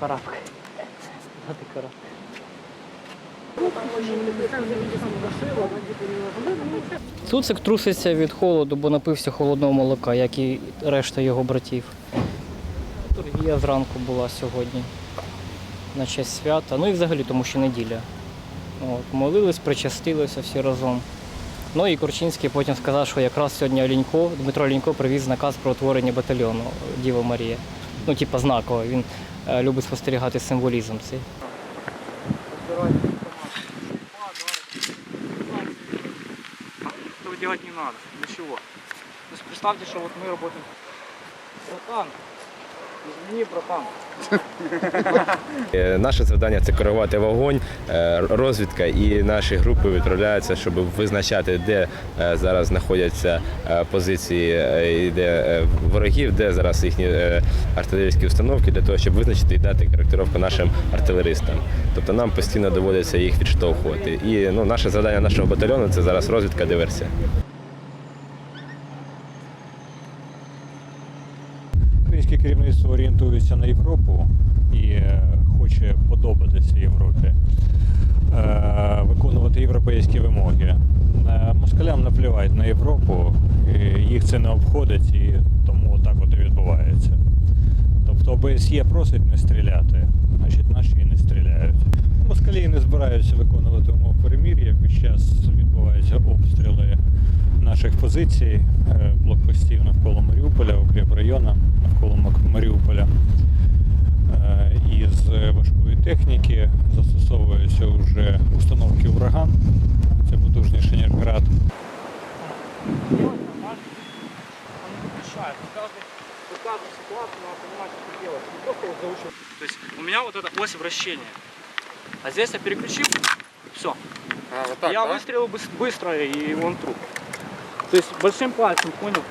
карабкай. Знати карабкай. Цуцик труситься від холоду, бо напився холодного молока, як і решта його братів. Торгія зранку була сьогодні на честь свята. Ну і взагалі, тому що неділя. От, молились, причастилися всі разом. Ну і Корчинський потім сказав, що якраз сьогодні Олінько, Дмитро Олінько привіз наказ про утворення батальйону Діва Марія. Ну, типу, знаково. Він е, любить спостерігати символізм цей. Делать не надо, ничего. То есть представьте, что вот мы работаем. Братан, извини, братан. Е, Наше завдання це керувати вогонь, е, розвідка, і наші групи відправляються, щоб визначати, де е, зараз знаходяться позиції де ворогів, де зараз їхні артилерійські установки, для того, щоб визначити і дати коректировку нашим артилеристам. Тобто нам постійно доводиться їх відштовхувати. І ну, наше завдання нашого батальйону це зараз розвідка, диверсія. Українське керівництво орієнтується на Європу і е, хоче подобатися Європі, е, виконувати європейські вимоги. Е, Москалям наплівають на Європу, їх це не обходить, і тому так от і відбувається. Тобто ОБСЄ просить не стріляти, значить наші і не стріляють. Москалі не збираються виконувати умов перемір'я. Під час відбуваються обстріли наших позицій, е, блокпостів навколо Маріуполя, укріп району навколо Мак- Маріуполя. Е, Із важкої техніки застосовуються вже установки ураган. Це потужніше, ніж град. Делать нормально. Он не мешает. В каждой, в каждой ситуации надо понимать, что делать. Не просто вот заучивать. То есть у меня вот эта ось вращения. А здесь я переключил, все. А, вот так, я да? выстрелил быс- быстро и он труп. То есть большим пальцем, понял?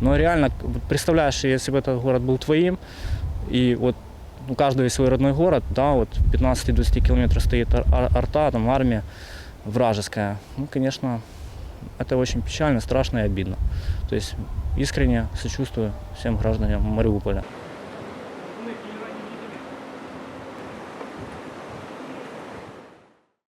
Но реально, вот представляешь, если бы этот город был твоим, и вот у каждого есть свой родной город, да, вот в 15-20 километрах стоит ар- ар- арта, там армия вражеская. Ну, конечно, это очень печально, страшно и обидно. То есть искренне сочувствую всем гражданам Мариуполя.